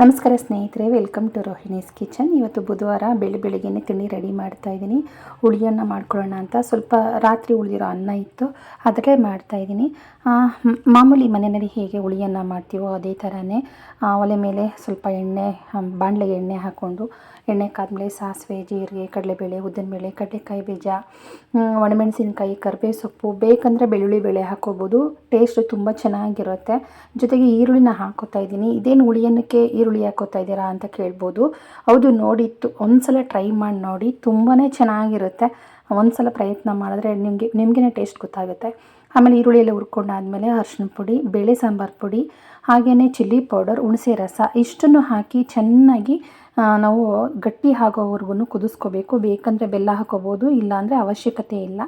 ನಮಸ್ಕಾರ ಸ್ನೇಹಿತರೆ, welcome to Rohini's kitchen. ಇವತ್ತು ಬುಧವಾರ ಬೆಳಿ ಬೆಳಿಗ್ಗೆ ತಿಂಡಿ ರೆಡಿ ಮಾಡ್ತಾ ಇದ್ದೀನಿ. ಹುಳಿಯನ್ನು ಮಾಡ್ಕೊಳ್ಳೋಣ ಅಂತ. ಸ್ವಲ್ಪ ರಾತ್ರಿ ಉಳಿದಿರೋ ಅನ್ನ ಇತ್ತು ಅದರಲ್ಲೇ ಮಾಡ್ತಾ ಇದ್ದೀನಿ. ಮಾಮೂಲಿ ಮನೆಯಲ್ಲಿ ಹೇಗೆ ಹುಳಿಯನ್ನು ಮಾಡ್ತೀವೋ ಅದೇ ಥರನೇ ಒಲೆ ಮೇಲೆ ಸ್ವಲ್ಪ ಎಣ್ಣೆ ಬಾಣಲೆಗೆ ಎಣ್ಣೆ ಹಾಕ್ಕೊಂಡು ಎಣ್ಣೆ, ಕಾದ್ಮೇಲೆ ಸಾಸಿವೆ, ಜೀರಿಗೆ, ಕಡಲೆಬೇಳೆ, ಉದ್ದಿನಬೇಳೆ, ಕಡಲೆಕಾಯಿ ಬೀಜ ಒಣಮೆಣಸಿನ್ಕಾಯಿ ಕರಿಬೇವು ಸೊಪ್ಪು, ಬೇಕಂದರೆ ಬೆಳ್ಳುಳ್ಳಿ ಬೇಳೆ ಹಾಕೋಬೋದು ಟೇಸ್ಟ್ ತುಂಬ ಚೆನ್ನಾಗಿರುತ್ತೆ. ಜೊತೆಗೆ ಈರುಳ್ಳಿನ ಹಾಕೋತಾ ಇದ್ದೀನಿ. ಇದೇನು ಹುಳಿಯನ್ನಕ್ಕೆ ಈರುಳ್ಳಿ ಹಾಕೋತಾ ಇದ್ದೀರಾ ಅಂತ ಕೇಳ್ಬೋದು. ಹೌದು ನೋಡಿತ್ತು ಒಂದ್ಸಲ ಟ್ರೈ ಮಾಡಿ ನೋಡಿ ತುಂಬಾ ಚೆನ್ನಾಗಿರುತ್ತೆ. ಒಂದ್ಸಲ ಪ್ರಯತ್ನ ಮಾಡಿದ್ರೆ ನಿಮಗೆ ನಿಮಗೇ ಟೇಸ್ಟ್ ಗೊತ್ತಾಗುತ್ತೆ. ಆಮೇಲೆ ಈರುಳ್ಳಿ ಎಲ್ಲ ಹುರ್ಕೊಂಡಾದ್ಮೇಲೆ ಪುಡಿ, ಬೇಳೆ ಸಾಂಬಾರು ಪುಡಿ ಹಾಗೆಯೇ ಚಿಲ್ಲಿ ಪೌಡರ್ ಹುಣಸೆ ರಸ, ಇಷ್ಟನ್ನು ಹಾಕಿ ಚೆನ್ನಾಗಿ ನಾವು ಗಟ್ಟಿ ಆಗೋವರೆಗೂ ಕುದಿಸ್ಕೋಬೇಕು. ಬೇಕಂದರೆ ಬೆಲ್ಲ ಹಾಕೋಬೋದು ಇಲ್ಲಾಂದರೆ ಅವಶ್ಯಕತೆ ಇಲ್ಲ.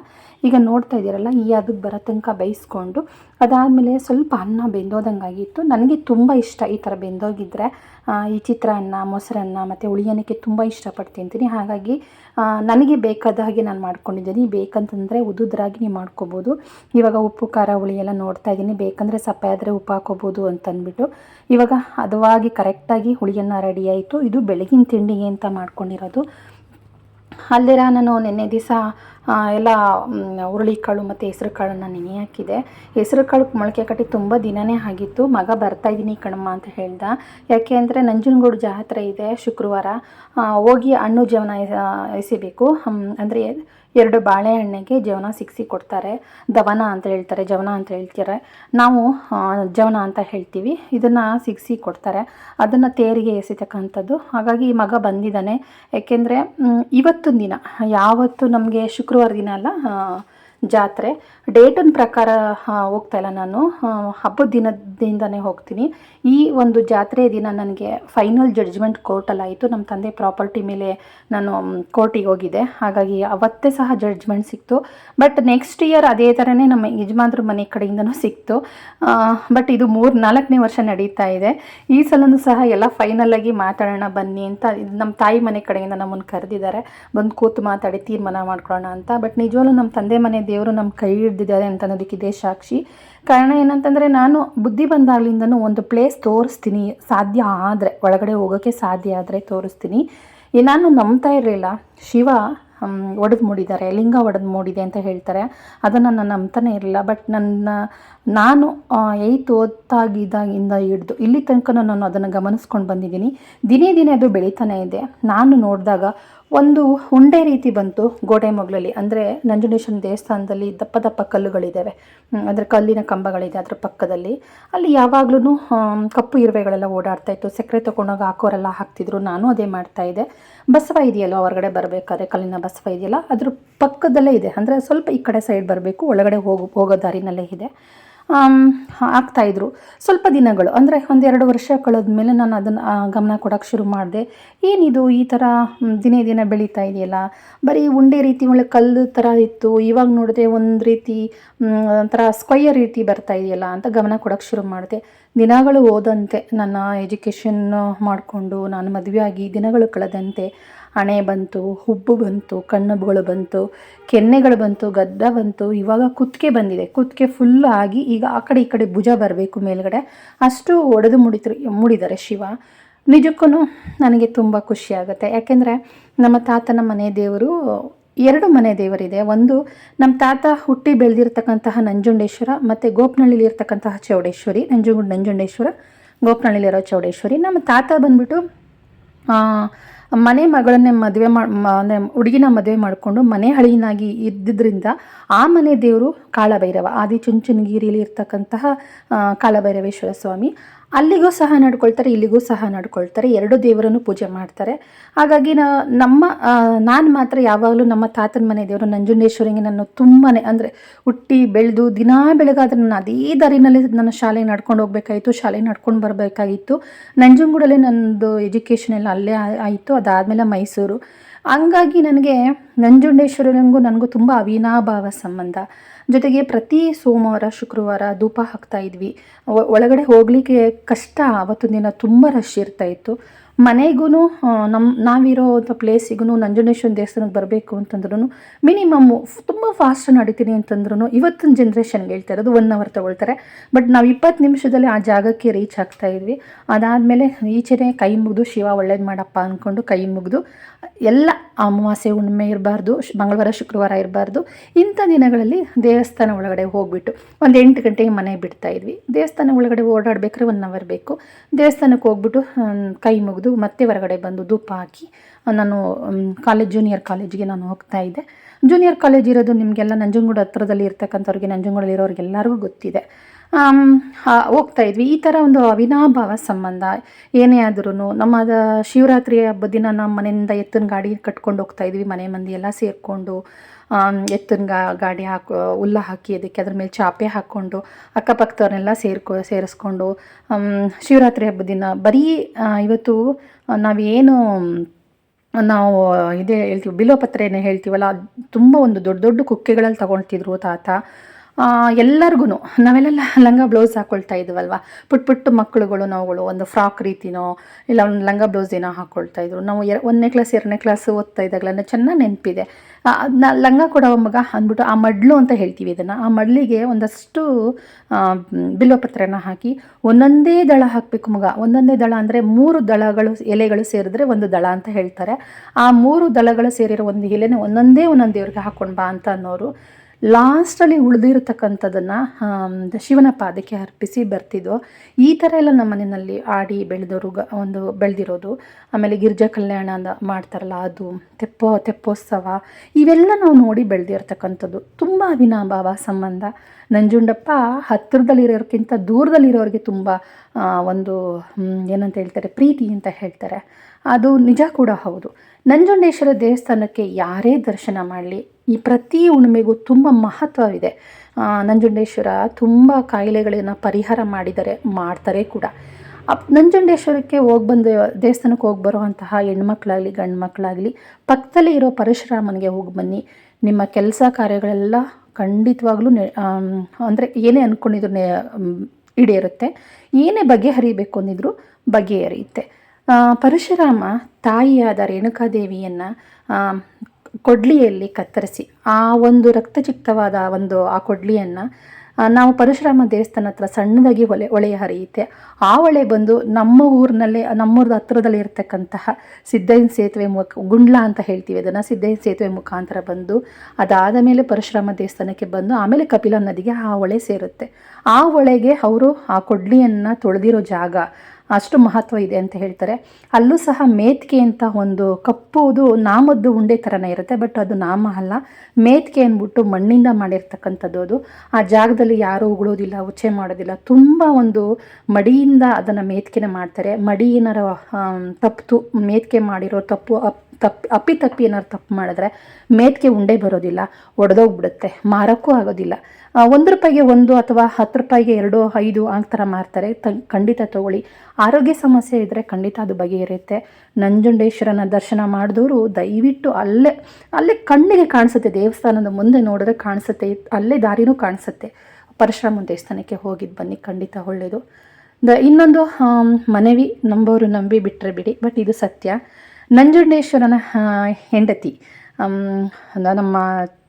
ಈಗ ನೋಡ್ತಾ ಇದ್ದೀರಲ್ಲ ಈ ಅದಕ್ಕೆ ಬರೋ ತನಕ ಬೇಯಿಸ್ಕೊಂಡು ಅದಾದಮೇಲೆ ಸ್ವಲ್ಪ ಅನ್ನ ಬೆಂದೋದಂಗಾಗಿತ್ತು. ನನಗೆ ತುಂಬ ಇಷ್ಟ ಈ ಥರ ಬೆಂದೋಗಿದ್ದರೆ ಆ, ಈ ಚಿತ್ರಾನ್ನ, ಮೊಸರನ್ನ ಮತ್ತು ಹುಳಿಯನ್ನಕ್ಕೆ ತುಂಬ ಇಷ್ಟಪಟ್ಟು ತಿಂತೀನಿ ಹಾಗಾಗಿ ನನಗೆ ಬೇಕಾದ ಹಾಗೆ ನಾನು ಮಾಡ್ಕೊಂಡಿದ್ದೀನಿ. ಬೇಕಂತಂದರೆ ಉದುದ್ರಾಗಿ ನೀವು ಮಾಡ್ಕೋಬೋದು. ಇವಾಗ ಉಪ್ಪು, ಖಾರ, ಹುಳಿ ಎಲ್ಲ ನೋಡ್ತಾ ಇದ್ದೀನಿ. ಬೇಕಂದರೆ ಸಪ್ಪೆ ಆದರೆ ಉಪ್ಪು ಹಾಕೋಬೋದು ಅಂತಂದ್ಬಿಟ್ಟು. ಇವಾಗ ಹದವಾಗಿ ಕರೆಕ್ಟಾಗಿ ಹುಳಿಯನ್ನು ರೆಡಿ ಆಯಿತು. ಇದು ಬೆಳಗಿನ ತಿಂಡಿಗೆ ಅಂತ ಮಾಡ್ಕೊಂಡಿರೋದು. ಅಲ್ಲಿರ ನಾನು ನಿನ್ನೆ ದಿವಸ ಎಲ್ಲ ಹುರುಳಿಕಾಳು ಮತ್ತು ಹೆಸ್ರು ಕಾಳನ್ನು ನೆನೆ ಹಾಕಿದೆ. ಹೆಸ್ರು ಕಾಳು ಮೊಳಕೆ ಕಟ್ಟಿ ತುಂಬ ದಿನವೇ ಆಗಿತ್ತು. ಮಗ ಬರ್ತಾ ಇದ್ದೀನಿ ಕಣಮ್ಮ ಅಂತ ಹೇಳ್ದ. ಯಾಕೆ ಅಂದರೆ ನಂಜನಗೂಡು ಜಾತ್ರೆ ಇದೆ ಶುಕ್ರವಾರ. ಹೋಗಿ ಹಣ್ಣು ಜವನ ಎಸ- ಎಸಿಬೇಕು. ಅಂದರೆ ಎರಡು ಬಾಳೆಹಣ್ಣಿಗೆ ಜವನ ಸಿಕ್ಸಿ ಕೊಡ್ತಾರೆ. ದವನ ಅಂತ ಹೇಳ್ತಾರೆ, ಜವನ ಅಂತ ಹೇಳ್ತಾರೆ. ನಾವು ಜವನ ಅಂತ ಹೇಳ್ತೀವಿ. ಇದನ್ನು ಸಿಕ್ಸಿ ಕೊಡ್ತಾರೆ. ಅದನ್ನು ತೇರಿಗೆ ಎಸಿತಕ್ಕಂಥದ್ದು. ಹಾಗಾಗಿ ಈ ಮಗ ಬಂದಿದ್ದಾನೆ. ಯಾಕೆಂದರೆ ಇವತ್ತಿನ ದಿನ ಯಾವತ್ತು ನಮಗೆ ಶುಕ್ರವಾರ ದಿನ ಅಲ್ಲ ಜಾತ್ರೆ. ಡೇಟನ್ ಪ್ರಕಾರ ಹೋಗ್ತಾ ಇಲ್ಲ ನಾನು. ಹಬ್ಬದ ದಿನದಿಂದನೇ ಹೋಗ್ತೀನಿ. ಈ ಒಂದು ಜಾತ್ರೆ ದಿನ ನನಗೆ ಫೈನಲ್ ಜಡ್ಜ್ಮೆಂಟ್ ಕೋರ್ಟಲ್ಲಿ ಆಯಿತು. ನಮ್ಮ ತಂದೆ ಪ್ರಾಪರ್ಟಿ ಮೇಲೆ ನಾನು ಕೋರ್ಟಿಗೆ ಹೋಗಿದ್ದೆ. ಹಾಗಾಗಿ ಅವತ್ತೇ ಸಹ ಜಡ್ಜ್ಮೆಂಟ್ ಸಿಕ್ತು. ಬಟ್ ನೆಕ್ಸ್ಟ್ ಇಯರ್ ಅದೇ ಥರನೇ ನಮ್ಮ ಯಜಮಾನ್ರ ಮನೆ ಕಡೆಯಿಂದನೂ ಸಿಕ್ತು. ಬಟ್ ಇದು ಮೂರು ನಾಲ್ಕನೇ ವರ್ಷ ನಡೀತಾ ಇದೆ. ಈ ಸಲನೂ ಸಹ ಎಲ್ಲ ಫೈನಲಾಗಿ ಮಾತಾಡೋಣ ಬನ್ನಿ ಅಂತ ನಮ್ಮ ತಾಯಿ ಮನೆ ಕಡೆಯಿಂದ ನಮ್ಮನ್ನು ಕರೆದಿದ್ದಾರೆ. ಬಂದು ಕೂತು ಮಾತಾಡಿ ತೀರ್ಮಾನ ಮಾಡ್ಕೊಳ್ಳೋಣ ಅಂತ. ಬಟ್ ನಿಜವಾಗ್ಲೂ ನಮ್ಮ ತಂದೆ ಮನೆ ದೇವರು ನಮ್ಮ ಕೈ ಹಿಡ್ದಿದ್ದಾರೆ ಅಂತ ಅನ್ನೋದಕ್ಕೆ ಇದೇ ಸಾಕ್ಷಿ. ಕಾರಣ ಏನಂತಂದರೆ ನಾನು ಬುದ್ಧಿ ಬಂದಾಗ್ಲಿಂದನೂ ಒಂದು ಪ್ಲೇಸ್ ತೋರಿಸ್ತೀನಿ. ಸಾಧ್ಯ ಆದರೆ, ಒಳಗಡೆ ಹೋಗೋಕ್ಕೆ ಸಾಧ್ಯ ಆದರೆ ತೋರಿಸ್ತೀನಿ. ನಾನು ನಂಬ್ತಾ ಇರಲಿಲ್ಲ. ಶಿವ ಒಡೆದು ಮೂಡಿದ್ದಾರೆ, ಲಿಂಗ ಒಡೆದು ಮೂಡಿದೆ ಅಂತ ಹೇಳ್ತಾರೆ. ಅದನ್ನು ನಾನು ನಂಬ್ತಾನೆ ಇರಲಿಲ್ಲ ಬಟ್ ನನ್ನ, ನಾನು ಏಯ್ತ್ ಓದ್ತಾಗಿದ್ದಾಗಿಂದ ಹಿಡ್ದು ಇಲ್ಲಿ ತನಕ ನಾನು ಅದನ್ನು ಗಮನಿಸ್ಕೊಂಡು ಬಂದಿದ್ದೀನಿ. ದಿನೇ ದಿನೇ ಅದು ಬೆಳೀತಾನೆ ಇದೆ. ನಾನು ನೋಡಿದಾಗ ಒಂದು ಉಂಡೆ ರೀತಿ ಬಂತು ಗೋಡೆ ಮಗ್ಲಲ್ಲಿ. ಅಂದರೆ ನಂಜುಂಡೇಶ್ವರನ ದೇವಸ್ಥಾನದಲ್ಲಿ ದಪ್ಪ ದಪ್ಪ ಕಲ್ಲುಗಳಿದ್ದಾವೆ ಅಂದರೆ ಕಲ್ಲಿನ ಕಂಬಗಳಿದೆ ಅದರ ಪಕ್ಕದಲ್ಲಿ. ಅಲ್ಲಿ ಯಾವಾಗಲೂ ಕಪ್ಪು ಇರುವೆಗಳೆಲ್ಲ ಓಡಾಡ್ತಾ ಇತ್ತು. ಸಕ್ಕರೆ ತೊಗೊಂಡೋಗಿ ಹಾಕೋರೆಲ್ಲ ಹಾಕ್ತಿದ್ರು. ನಾನು ಅದೇ ಮಾಡ್ತಾ ಇದ್ದೆ. ಬಸವ ಇದೆಯಲ್ಲೋ ಹೊರಗಡೆ ಬರಬೇಕಾದ್ರೆ ಕಲ್ಲಿನ ಬಸವ ಇದೆಯಲ್ಲ, ಅದ್ರ ಪಕ್ಕದಲ್ಲೇ ಇದೆ. ಅಂದರೆ ಸ್ವಲ್ಪ ಈ ಕಡೆ ಸೈಡ್ ಬರಬೇಕು, ಒಳಗಡೆ ಹೋಗೋ ಹೋಗೋ ದಾರಿನಲ್ಲೇ ಇದೆ. ಆಗ್ತಾಯಿದ್ರು ಸ್ವಲ್ಪ ದಿನಗಳು, ಅಂದರೆ ಒಂದೆರಡು ವರ್ಷ ಕಳೆದ್ಮೇಲೆ ನಾನು ಅದನ್ನು ಗಮನ ಕೊಡೋಕ್ಕೆ ಶುರು ಮಾಡಿದೆ. ಏನಿದು ಈ ಥರ ದಿನೇ ದಿನ ಬೆಳೀತಾ ಇದೆಯಲ್ಲ? ಬರೀ ಉಂಡೆ ರೀತಿ ಒಳ್ಳೆ ಕಲ್ಲು ಥರ ಇತ್ತು. ಇವಾಗ ನೋಡಿದ್ರೆ ಒಂದು ರೀತಿ ಒಂಥರ ಸ್ಕ್ವಯರ್ ರೀತಿ ಬರ್ತಾ ಇದೆಯಲ್ಲ ಅಂತ ಗಮನ ಕೊಡೋಕ್ಕೆ ಶುರು ಮಾಡಿದೆ. ದಿನಗಳು ಹೋದಂತೆ ನನ್ನ ಎಜುಕೇಷನ್ ಮಾಡಿಕೊಂಡು, ನಾನು ಮದುವೆ ಆಗಿ ದಿನಗಳು ಕಳೆದಂತೆ ಹಣೆ ಬಂತು, ಹುಬ್ಬು ಬಂತು, ಕಣ್ಣುಗಳು ಬಂತು, ಕೆನ್ನೆಗಳು ಬಂತು, ಗದ್ದ ಬಂತು, ಇವಾಗ ಕುತ್ತಿಗೆ ಬಂದಿದೆ. ಕುತ್ತಿಗೆ ಫುಲ್ ಆಗಿ ಈಗ ಆ ಕಡೆ ಈ ಕಡೆ ಭುಜ ಬರಬೇಕು ಮೇಲ್ಗಡೆ. ಅಷ್ಟು ಒಡೆದು ಮುಡಿದ್ರು ಮುಡಿದರೆ ಶಿವ. ನಿಜಕ್ಕೂ ನನಗೆ ತುಂಬ ಖುಷಿ ಆಗುತ್ತೆ. ಯಾಕೆಂದರೆ ನಮ್ಮ ತಾತನ ಮನೆ ದೇವರು, ಎರಡು ಮನೆ ದೇವರಿದೆ. ಒಂದು ನಮ್ಮ ತಾತ ಹುಟ್ಟಿ ಬೆಳೆದಿರ್ತಕ್ಕಂತಹ ನಂಜುಂಡೇಶ್ವರ, ಮತ್ತು ಗೋಪನಹಳ್ಳಿಲಿ ಇರ್ತಕ್ಕಂತಹ ಚೌಡೇಶ್ವರಿ ನಂಜುಂಡ್ ನಂಜುಂಡೇಶ್ವರ ಗೋಪನಹಳ್ಳಿಲಿರೋ ಚೌಡೇಶ್ವರಿ. ನಮ್ಮ ತಾತ ಬಂದ್ಬಿಟ್ಟು ಮನೆ ಮಗಳನ್ನೇ ಮದುವೆ ಅಂದರೆ ಹುಡುಗಿನ ಮದುವೆ ಮಾಡಿಕೊಂಡು ಮನೆ ಹಳಿನಾಗಿ ಇದ್ದಿದ್ದರಿಂದ ಆ ಮನೆ ದೇವರು ಕಾಳಭೈರವ ಆದಿಚುಂಚನಗಿರಿಲಿ ಇರ್ತಕ್ಕಂತಹ ಆ, ಕಾಳಭೈರವೇಶ್ವರ ಸ್ವಾಮಿ. ಅಲ್ಲಿಗೂ ಸಹ ನಡ್ಕೊಳ್ತಾರೆ, ಇಲ್ಲಿಗೂ ಸಹ ನಡ್ಕೊಳ್ತಾರೆ, ಎರಡು ದೇವರನ್ನು ಪೂಜೆ ಮಾಡ್ತಾರೆ. ಹಾಗಾಗಿ ನಮ್ಮ ನಾನು ಮಾತ್ರ ಯಾವಾಗಲೂ ನಮ್ಮ ತಾತನ ಮನೆ ದೇವರು ನಂಜುಂಡೇಶ್ವರಿಗೆ ನಾನು ತುಂಬಾ ಅಂದರೆ ಹುಟ್ಟಿ ಬೆಳೆದು ದಿನಾ ಬೆಳಗಾದ್ರೆ ನಾನು ಅದೇ ದಾರಿನಲ್ಲಿ ನನ್ನ ಶಾಲೆ ನಡ್ಕೊಂಡು ಹೋಗಬೇಕಾಯಿತು, ಶಾಲೆ ನಡ್ಕೊಂಡು ಬರಬೇಕಾಗಿತ್ತು. ನಂಜುಂಗೂಡಲ್ಲೇ ನನ್ನದು ಎಜುಕೇಷನ್ ಎಲ್ಲ ಅಲ್ಲೇ ಆಯಿತು, ಅದಾದಮೇಲೆ ಮೈಸೂರು. ಹಂಗಾಗಿ ನನಗೆ ನಂಜುಂಡೇಶ್ವರನಿಗೂ ನನಗೂ ತುಂಬ ಅವಿನಾಭಾವ ಸಂಬಂಧ. ಜೊತೆಗೆ ಪ್ರತಿ ಸೋಮವಾರ, ಶುಕ್ರವಾರ ಧೂಪ ಹಾಕ್ತಾ ಇದ್ವಿ. ಒಳಗಡೆ ಹೋಗಲಿಕ್ಕೆ ಕಷ್ಟ ಅವತ್ತು ದಿನ ತುಂಬ ರಶ್ ಇರ್ತಾ ಇತ್ತು. ಮನೆಗೂ ನಮ್ಮ ನಾವಿರೋ ಪ್ಲೇಸಿಗೂ ನಂಜುನೇಶ್ವರ ದೇವಸ್ಥಾನಕ್ಕೆ ಬರಬೇಕು ಅಂತಂದ್ರೂ ಮಿನಿಮಮ್ಮು ತುಂಬ ಫಾಸ್ಟ್ ನಡೀತೀನಿ ಅಂತಂದ್ರೂ ಇವತ್ತಿನ ಜನ್ರೇಷನ್ಗೆ ಹೇಳ್ತಾ ಇರೋದು ಒನ್ ಅವರ್ ತೊಗೊಳ್ತಾರೆ. ಬಟ್ ನಾವು ಇಪ್ಪತ್ತು ನಿಮಿಷದಲ್ಲಿ ಆ ಜಾಗಕ್ಕೆ ರೀಚ್ ಆಗ್ತಾ ಇದ್ವಿ. ಅದಾದಮೇಲೆ ಈಚೆನೇ ಕೈ ಮುಗಿದು ಶಿವ ಒಳ್ಳೇದು ಮಾಡಪ್ಪ ಅಂದ್ಕೊಂಡು ಕೈ ಮುಗಿದು ಎಲ್ಲ ಅಮಾವಾಸ್ಯೆ ಹುಣ್ಣಿಮೆ ಇರಬಾರ್ದು ಮಂಗಳವಾರ, ಶುಕ್ರವಾರ ಇರಬಾರ್ದು. ಇಂಥ ದಿನಗಳಲ್ಲಿ ದೇವಸ್ಥಾನ ಒಳಗಡೆ ಹೋಗ್ಬಿಟ್ಟು ಒಂದು ಎಂಟು ಗಂಟೆಗೆ ಮನೆ ಬಿಡ್ತಾ ಇದ್ವಿ. ದೇವಸ್ಥಾನ ಒಳಗಡೆ ಓಡಾಡಬೇಕಾದ್ರೆ ಒನ್ ಅವರ್ ಬೇಕು. ದೇವಸ್ಥಾನಕ್ಕೆ ಹೋಗ್ಬಿಟ್ಟು ಕೈ ಮುಗಿದು ಮತ್ತೆ ಹೊರಗಡೆ ಬಂದು ಧೂಪ ಹಾಕಿ, ನಾನು ಕಾಲೇಜ್ ಜೂನಿಯರ್ ಕಾಲೇಜಿಗೆ ನಾನು ಹೋಗ್ತಾ ಇದ್ದೆ. ಜೂನಿಯರ್ ಕಾಲೇಜ್ ಇರೋದು ನಿಮಗೆಲ್ಲ ನಂಜನಗೂಡು ಹತ್ರದಲ್ಲಿ ಇರ್ತಕ್ಕಂಥವ್ರಿಗೆ ನಂಜನಗೂಡಲ್ಲಿ ಇರೋರಿಗೆಲ್ಲರಿಗೂ ಗೊತ್ತಿದೆ. ಹೋಗ್ತಾ ಇದ್ವಿ. ಈ ಥರ ಒಂದು ಅವಿನಾಭಾವ ಸಂಬಂಧ. ಏನೇ ಆದ್ರೂ ನಮ್ಮ ಶಿವರಾತ್ರಿ ಹಬ್ಬದ ದಿನ ನಮ್ಮ ಮನೆಯಿಂದ ಎತ್ತಿನ ಗಾಡಿ ಕಟ್ಕೊಂಡು ಹೋಗ್ತಾ ಇದ್ವಿ. ಮನೆ ಮಂದಿ ಎಲ್ಲ ಸೇರಿಕೊಂಡು ಎತ್ತಿನ ಗಾ, ಗಾಡಿ ಹಾಕಿ, ಹುಲ್ಲ ಹಾಕಿ ಅದಕ್ಕೆ ಅದ್ರ ಮೇಲೆ ಚಾಪೆ ಹಾಕ್ಕೊಂಡು ಅಕ್ಕಪಕ್ಕದವ್ರನ್ನೆಲ್ಲ ಸೇರ್ಕೊ, ಸೇರಿಸ್ಕೊಂಡು ಶಿವರಾತ್ರಿ ಹಬ್ಬದ ದಿನ ಬರೀ ಇವತ್ತು ನಾವೇನು, ನಾವು ಇದೇ ಹೇಳ್ತೀವಿ ಬಿಲ್ವಪತ್ರೆನೇ ಹೇಳ್ತೀವಲ್ಲ ತುಂಬ ಒಂದು ದೊಡ್ಡ ದೊಡ್ಡ ಕುಕ್ಕೆಗಳಲ್ಲಿ ತಗೊಳ್ತಿದ್ರು ತಾತ. ಎಲ್ಲರಿಗೂ ನಾವೆಲ್ಲ ಲಂಗ ಬ್ಲೌಸ್ ಹಾಕ್ಕೊಳ್ತಾ ಇದ್ವಲ್ವ? ಪುಟ್ಟ ಪುಟ್ಟ ಮಕ್ಕಳುಗಳು ನಾವುಗಳು, ಒಂದು ಫ್ರಾಕ್ ರೀತಿನೋ, ಇಲ್ಲ ಒಂದು ಲಂಗ ಬ್ಲೌಸ್ ಏನೋ ಹಾಕ್ಕೊಳ್ತಾ ಇದ್ರು. ನಾವು ಎ, ಒಂದನೇ ಕ್ಲಾಸ್, ಎರಡನೇ ಕ್ಲಾಸ್ ಓದ್ತಾ ಇದ್ದಾಗಲೇ ಚೆನ್ನಾಗಿ ನೆನಪಿದೆ. ಅದನ್ನ ಲಂಗ ಕೊಡೋ ಮಗ ಅಂದ್ಬಿಟ್ಟು ಆ ಮಡ್ಲು ಅಂತ ಹೇಳ್ತೀವಿ ಇದನ್ನು. ಆ ಮಡ್ಲಿಗೆ ಒಂದಷ್ಟು ಬಿಲ್ವಪತ್ರೆನ ಹಾಕಿ ಒಂದೊಂದೇ ದಳ ಹಾಕಬೇಕು ಮಗ. ಒಂದೊಂದೇ ದಳ ಅಂದರೆ ಮೂರು ದಳಗಳು, ಎಲೆಗಳು ಸೇರಿದ್ರೆ ಒಂದು ದಳ ಅಂತ ಹೇಳ್ತಾರೆ. ಆ ಮೂರು ದಳಗಳು ಸೇರಿರೋ ಒಂದು ಎಲೆನೇ ಒಂದೊಂದೇ ಒಂದೊಂದು ದೇವ್ರಿಗೆ ಹಾಕ್ಕೊಂಡು ಬಾ ಅಂತ ಅನ್ನೋರು. ಲಾಸ್ಟಲ್ಲಿ ಉಳಿದಿರತಕ್ಕಂಥದ್ದನ್ನು ಶಿವನ ಪಾದಕ್ಕೆ ಅರ್ಪಿಸಿ ಬರ್ತಿದ್ವು. ಈ ಥರ ಎಲ್ಲ ನಮ್ಮ ಮನೆಯಲ್ಲಿ ಆಡಿ ಬೆಳೆದವರು ಗ, ಒಂದು ಬೆಳೆದಿರೋದು. ಆಮೇಲೆ ಗಿರಿಜಾ ಕಲ್ಯಾಣ ಅಂದ ಮಾಡ್ತಾರಲ್ಲ, ಅದು ತೆಪ್ಪೋ, ತೆಪ್ಪೋತ್ಸವ, ಇವೆಲ್ಲ ನಾವು ನೋಡಿ ಬೆಳೆದಿರ್ತಕ್ಕಂಥದ್ದು. ತುಂಬ ಅವಿನಾಭಾವ ಸಂಬಂಧ. ನಂಜುಂಡಪ್ಪ ಹತ್ತಿರದಲ್ಲಿರೋರ್ಕಿಂತ ದೂರದಲ್ಲಿರೋರಿಗೆ ತುಂಬ ಒಂದು ಏನಂತ ಹೇಳ್ತಾರೆ, ಪ್ರೀತಿ ಅಂತ ಹೇಳ್ತಾರೆ. ಅದು ನಿಜ ಕೂಡ ಹೌದು. ನಂಜುಂಡೇಶ್ವರ ದೇವಸ್ಥಾನಕ್ಕೆ ಯಾರೇ ದರ್ಶನ ಮಾಡಲಿ, ಈ ಪ್ರತಿ ಹುಣ್ಣಿಮೆಗೂ ತುಂಬ ಮಹತ್ವವಿದೆ. ನಂಜುಂಡೇಶ್ವರ ತುಂಬ ಕಾಯಿಲೆಗಳನ್ನು ಪರಿಹಾರ ಮಾಡಿದ್ದಾರೆ ಮಾಡ್ತಾರೆ ಕೂಡ. ಅಪ್, ನಂಜುಂಡೇಶ್ವರಕ್ಕೆ ಹೋಗಿ ಬಂದು ದೇವಸ್ಥಾನಕ್ಕೆ ಹೋಗಿ ಬರುವಂತಹ ಹೆಣ್ಮಕ್ಳಾಗಲಿ ಗಂಡು ಮಕ್ಕಳಾಗಲಿ ಪಕ್ಕದಲ್ಲೇ ಇರೋ ಪರಶುರಾಮನಿಗೆ ಹೋಗಿ ಬನ್ನಿ. ನಿಮ್ಮ ಕೆಲಸ ಕಾರ್ಯಗಳೆಲ್ಲ ಖಂಡಿತವಾಗ್ಲೂ ಅಂದರೆ ಏನೇ ಅಂದ್ಕೊಂಡಿದ್ರು ಈಡೇರುತ್ತೆ. ಏನೇ ಬಗೆಹರಿಬೇಕು ಅಂದಿದ್ರು ಬಗೆಹರಿಯುತ್ತೆ. ಪರಶುರಾಮ ತಾಯಿಯಾದ ರೇಣುಕಾದೇವಿಯನ್ನು ಕೊಡ್ಲಿಯಲ್ಲಿ ಕತ್ತರಿಸಿ, ಆ ಒಂದು ರಕ್ತಚಿಕ್ತವಾದ ಒಂದು ಆ ಕೊಡ್ಲಿಯನ್ನು ನಾವು ಪರಶುರಾಮ ದೇವಸ್ಥಾನ ಹತ್ರ ಸಣ್ಣದಾಗಿ ಹೊಳೆ ಹೊಳೆ ಹರಿಯುತ್ತೆ. ಆ ಹೊಳೆ ಬಂದು ನಮ್ಮ ಊರಿನಲ್ಲೇ, ನಮ್ಮೂರದ ಹತ್ರದಲ್ಲಿ ಇರತಕ್ಕಂತಹ ಸಿದ್ದಯ್ಯನ ಸೇತುವೆ ಮುಖ, ಗುಂಡ್ಲ ಅಂತ ಹೇಳ್ತೀವಿ ಅದನ್ನು, ಸಿದ್ದಯ್ಯನ ಸೇತುವೆ ಮುಖಾಂತರ ಬಂದು, ಅದಾದ ಮೇಲೆ ಪರಶುರಾಮ ದೇವಸ್ಥಾನಕ್ಕೆ ಬಂದು, ಆಮೇಲೆ ಕಪಿಲ ನದಿಗೆ ಆ ಹೊಳೆ ಸೇರುತ್ತೆ. ಆ ಹೊಳೆಗೆ ಅವರು ಆ ಕೊಡ್ಲಿಯನ್ನು ತೊಳೆದಿರೋ ಜಾಗ ಅಷ್ಟು ಮಹತ್ವ ಇದೆ ಅಂತ ಹೇಳ್ತಾರೆ. ಅಲ್ಲೂ ಸಹ ಮೇತ್ಕೆ ಅಂತ ಒಂದು ಕಪ್ಪುದು ನಾಮದ್ದು ಉಂಡೆ ಥರನೇ ಇರುತ್ತೆ, ಬಟ್ ಅದು ನಾಮ ಅಲ್ಲ. ಮೇತ್ಕೆ ಅಂದ್ಬಿಟ್ಟು ಮಣ್ಣಿಂದ ಮಾಡಿರ್ತಕ್ಕಂಥದ್ದು ಅದು. ಆ ಜಾಗದಲ್ಲಿ ಯಾರೂ ಉಗುಳೋದಿಲ್ಲ, ಉಚ್ಚೆ ಮಾಡೋದಿಲ್ಲ. ತುಂಬ ಒಂದು ಮಡಿಯಿಂದ ಅದನ್ನು ಮೇತ್ಕೆನ ಮಾಡ್ತಾರೆ. ಮಡಿ ಏನಾರ ತಪ್ಪು ಮೇತ್ಕೆ ಮಾಡಿರೋ ತಪ್ಪು ಅಪ್ ತಪ್ಪು, ಅಪ್ಪಿ ತಪ್ಪಿ ಏನಾದ್ರು ತಪ್ಪು ಮಾಡಿದ್ರೆ ಮೇತ್ಕೆ ಉಂಡೆ ಬರೋದಿಲ್ಲ, ಒಡೆದೋಗ್ಬಿಡುತ್ತೆ, ಮಾರೋಕ್ಕೂ ಆಗೋದಿಲ್ಲ. ಒಂದು ರೂಪಾಯಿಗೆ ಒಂದು ಅಥವಾ ಹತ್ತು ರೂಪಾಯಿಗೆ ಎರಡು, ಐದು ಆ ಥರ ಮಾರ್ತಾರೆ. ತ, ಖಂಡಿತ ತಗೊಳ್ಳಿ. ಆರೋಗ್ಯ ಸಮಸ್ಯೆ ಇದ್ದರೆ ಖಂಡಿತ ಅದು ಬಗೆಹರಿಯುತ್ತೆ. ನಂಜುಂಡೇಶ್ವರನ ದರ್ಶನ ಮಾಡಿದವರು ದಯವಿಟ್ಟು ಅಲ್ಲೇ ಅಲ್ಲೇ ಕಣ್ಣಿಗೆ ಕಾಣಿಸುತ್ತೆ, ದೇವಸ್ಥಾನದ ಮುಂದೆ ನೋಡಿದ್ರೆ ಕಾಣಿಸುತ್ತೆ, ಅಲ್ಲೇ ದಾರಿನೂ ಕಾಣಿಸುತ್ತೆ. ಪರಶುರಾಮ ದೇವಸ್ಥಾನಕ್ಕೆ ಹೋಗಿದ್ದು ಬನ್ನಿ, ಖಂಡಿತ ಒಳ್ಳೆಯದು ದ, ಇನ್ನೊಂದು ಮನವಿ ನಂಬೋರು ನಂಬಿ ಬಿಟ್ಟರೆ ಬಿಡಿ, ಬಟ್ ಇದು ಸತ್ಯ. ನಂಜುಂಡೇಶ್ವರನ ಹೆಂಡತಿ. ನಮ್ಮ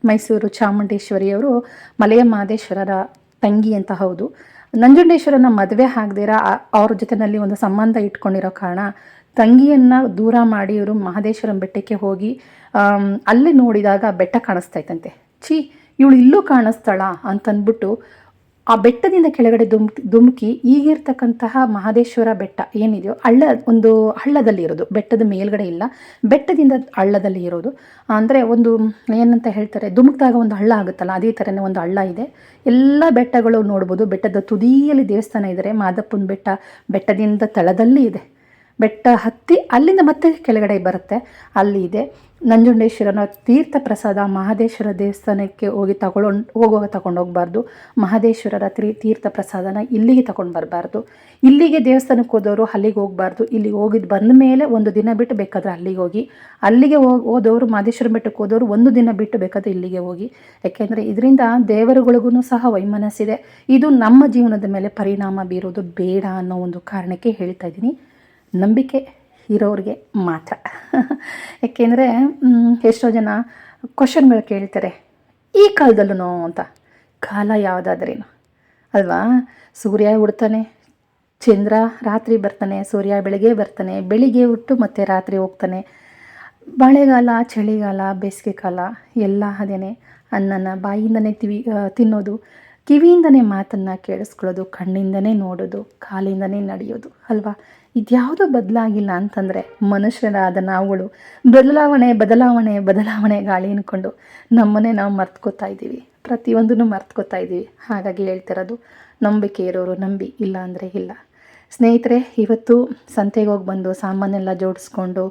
ಮೈಸೂರು ಚಾಮುಂಡೇಶ್ವರಿಯವರು ಮಲೆಯ ಮಹದೇಶ್ವರರ ತಂಗಿ ಅಂತ ಹೌದು. ನಂಜುಂಡೇಶ್ವರನ ಮದುವೆ ಆಗದಿರ ಅವ್ರ ಜೊತೆನಲ್ಲಿ ಒಂದು ಸಂಬಂಧ ಇಟ್ಕೊಂಡಿರೋ ಕಾರಣ ತಂಗಿಯನ್ನು ದೂರ ಮಾಡಿ ಇವರು ಮಹದೇಶ್ವರನ ಬೆಟ್ಟಕ್ಕೆ ಹೋಗಿ ಅಲ್ಲಿ ನೋಡಿದಾಗ ಬೆಟ್ಟ ಕಾಣಿಸ್ತಾ ಇತ್ತಂತೆ. ಛೀ, ಇವಳು ಇಲ್ಲೂ ಕಾಣಿಸ್ತಾಳ ಅಂತಂದ್ಬಿಟ್ಟು ಆ ಬೆಟ್ಟದಿಂದ ಕೆಳಗಡೆ ದುಮ್ ಧುಮುಕಿ ಈಗಿರ್ತಕ್ಕಂತಹ ಮಹದೇಶ್ವರ ಬೆಟ್ಟ ಏನಿದೆಯೋ ಹಳ್ಳ, ಒಂದು ಹಳ್ಳದಲ್ಲಿ ಇರೋದು. ಬೆಟ್ಟದ ಮೇಲ್ಗಡೆ ಇಲ್ಲ. ಬೆಟ್ಟದಿಂದ ಹಳ್ಳದಲ್ಲಿ ಇರೋದು. ಅಂದರೆ ಒಂದು ಏನಂತ ಹೇಳ್ತಾರೆ ಧುಮುಕಿದಾಗ ಒಂದು ಹಳ್ಳ ಆಗುತ್ತಲ್ಲ, ಅದೇ ಥರನೇ ಒಂದು ಹಳ್ಳ ಇದೆ. ಎಲ್ಲ ಬೆಟ್ಟಗಳು ನೋಡ್ಬೋದು. ಬೆಟ್ಟದ ತುದಿಯಲ್ಲಿ ದೇವಸ್ಥಾನ ಇದ್ದಾರೆ ಮಾದಪ್ಪನ ಬೆಟ್ಟ ಬೆಟ್ಟದಿಂದ ತಳದಲ್ಲಿ ಇದೆ. ಬೆಟ್ಟ ಹತ್ತಿ ಅಲ್ಲಿಂದ ಮತ್ತೆ ಕೆಳಗಡೆ ಬರುತ್ತೆ. ಅಲ್ಲಿ ಇದೆ. ನಂಜುಂಡೇಶ್ವರನ ತೀರ್ಥ ಪ್ರಸಾದ ಮಹದೇಶ್ವರ ದೇವಸ್ಥಾನಕ್ಕೆ ಹೋಗಿ ತಗೊಳ್ಳೊಂಡು ಹೋಗುವಾಗ ತಗೊಂಡು ಹೋಗಬಾರ್ದು. ಮಹದೇಶ್ವರರ ತೀ ತೀರ್ಥ ಪ್ರಸಾದನ ಇಲ್ಲಿಗೆ ತಗೊಂಡು ಬರಬಾರ್ದು. ಇಲ್ಲಿಗೆ ದೇವಸ್ಥಾನಕ್ಕೆ ಹೋದವರು ಅಲ್ಲಿಗೆ ಹೋಗಬಾರ್ದು. ಇಲ್ಲಿಗೆ ಹೋಗಿದ್ದು ಬಂದ ಮೇಲೆ ಒಂದು ದಿನ ಬಿಟ್ಟು ಬೇಕಾದ್ರೆ ಅಲ್ಲಿಗೆ ಹೋಗಿ. ಅಲ್ಲಿಗೆ ಹೋಗಿ, ಹೋದವರು ಮಹದೇಶ್ವರ ಬೆಟ್ಟಕ್ಕೆ ಹೋದವರು ಒಂದು ದಿನ ಬಿಟ್ಟು ಬೇಕಾದ್ರೆ ಇಲ್ಲಿಗೆ ಹೋಗಿ. ಯಾಕೆಂದರೆ ಇದರಿಂದ ದೇವರುಗಳಿಗೂ ಸಹ ವೈಮನಸ್ಸಿದೆ ಇದು ನಮ್ಮ ಜೀವನದ ಮೇಲೆ ಪರಿಣಾಮ ಬೀರೋದು ಬೇಡ ಅನ್ನೋ ಒಂದು ಕಾರಣಕ್ಕೆ ಹೇಳ್ತಾ ಇದ್ದೀನಿ. ನಂಬಿಕೆ ಇರೋರಿಗೆ ಮಾತ್ರ. ಏಕೆಂದರೆ ಎಷ್ಟೋ ಜನ ಕ್ವಶನ್ಗಳು ಕೇಳ್ತಾರೆ, ಈ ಕಾಲದಲ್ಲೂ ಅಂತ. ಕಾಲ ಯಾವುದಾದ್ರೇನು? ಅಲ್ವಾ? ಸೂರ್ಯ ಹುಡ್ತಾನೆ ಚಂದ್ರ ರಾತ್ರಿ ಬರ್ತಾನೆ, ಸೂರ್ಯ ಬೆಳಗ್ಗೆ ಬರ್ತಾನೆ, ಬೆಳಿಗ್ಗೆ ಹುಟ್ಟು ಮತ್ತೆ ರಾತ್ರಿ ಹೋಗ್ತಾನೆ. ಮಳೆಗಾಲ, ಚಳಿಗಾಲ, ಬೇಸಿಗೆ ಕಾಲ, ಎಲ್ಲ ಅದೇನೆ. ಅನ್ನನ ಬಾಯಿಂದನೇ ತಿವಿ ತಿನ್ನೋದು, ಕಿವಿಯಿಂದನೇ ಮಾತನ್ನು ಕೇಳಿಸ್ಕೊಳ್ಳೋದು, ಕಣ್ಣಿಂದನೇ ನೋಡೋದು, ಕಾಲಿಂದನೇ ನಡೆಯೋದು, ಅಲ್ವಾ? ಇದ್ಯಾವುದೂ ಬದಲಾಗಿಲ್ಲ ಅಂತಂದರೆ ಮನುಷ್ಯರಾದ ನಾವುಗಳು. ಬದಲಾವಣೆ ಬದಲಾವಣೆ ಬದಲಾವಣೆ ಗಾಳಿ ಅನ್ಕೊಂಡು ನಮ್ಮನ್ನೇ ನಾವು ಮರ್ತ್ಕೋತಾ ಇದ್ದೀವಿ. ಪ್ರತಿಯೊಂದನ್ನು ಮರ್ತ್ಕೋತಾ ಇದ್ದೀವಿ. ಹಾಗಾಗಿ ಹೇಳ್ತಿರೋದು, ನಂಬಿಕೆ ಇರೋರು ನಂಬಿ, ಇಲ್ಲ ಅಂದರೆ ಇಲ್ಲ. ಸ್ನೇಹಿತರೆ, ಇವತ್ತು ಸಂತೆಗೆ ಹೋಗಿ ಬಂದು ಸಾಮಾನೆಲ್ಲ ಜೋಡಿಸ್ಕೊಂಡು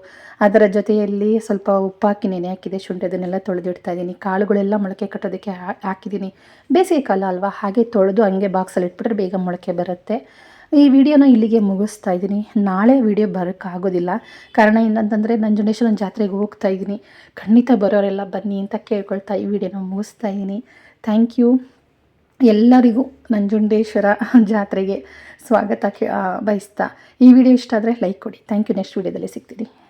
ಅದರ ಜೊತೆಯಲ್ಲಿ ಸ್ವಲ್ಪ ಉಪ್ಪಾಕಿ ನೆನೆ ಹಾಕಿದೆ ಶುಂಠಿ ಅದನ್ನೆಲ್ಲ ತೊಳೆದಿಡ್ತಾ ಇದ್ದೀನಿ. ಕಾಳುಗಳೆಲ್ಲ ಮೊಳಕೆ ಕಟ್ಟೋದಕ್ಕೆ ಹಾಕಿದ್ದೀನಿ. ಬೇಸಿಗೆ ಕಾಲ ಅಲ್ವಾ? ಹಾಗೆ ತೊಳೆದು ಹಂಗೆ ಬಾಕ್ಸಲ್ಲಿ ಇಟ್ಬಿಟ್ರೆ ಬೇಗ ಮೊಳಕೆ ಬರುತ್ತೆ. ಈ ವಿಡಿಯೋನ ಇಲ್ಲಿಗೆ ಮುಗಿಸ್ತಾ ಇದ್ದೀನಿ. ನಾಳೆ ವಿಡಿಯೋ ಬರೋಕ್ಕಾಗೋದಿಲ್ಲ. ಕಾರಣ ಏನಂತಂದರೆ ನಂಜುಂಡೇಶ್ವರನ ಜಾತ್ರೆಗೆ ಹೋಗ್ತಾ ಇದ್ದೀನಿ. ಖಂಡಿತ ಬರೋರೆಲ್ಲ ಬನ್ನಿ ಅಂತ ಕೇಳ್ಕೊಳ್ತಾ ಈ ವಿಡಿಯೋನ ಮುಗಿಸ್ತಾ ಇದ್ದೀನಿ. ಥ್ಯಾಂಕ್ ಯು ಎಲ್ಲರಿಗೂ ನಂಜುಂಡೇಶ್ವರ ಜಾತ್ರೆಗೆ ಸ್ವಾಗತ ಕೇ- ಬಯಸ್ತಾ. ಈ ವಿಡಿಯೋ ಇಷ್ಟ ಆದರೆ ಲೈಕ್ ಕೊಡಿ. ಥ್ಯಾಂಕ್ ಯು ನೆಕ್ಸ್ಟ್ ವಿಡಿಯೋದಲ್ಲಿ ಸಿಗ್ತೀನಿ.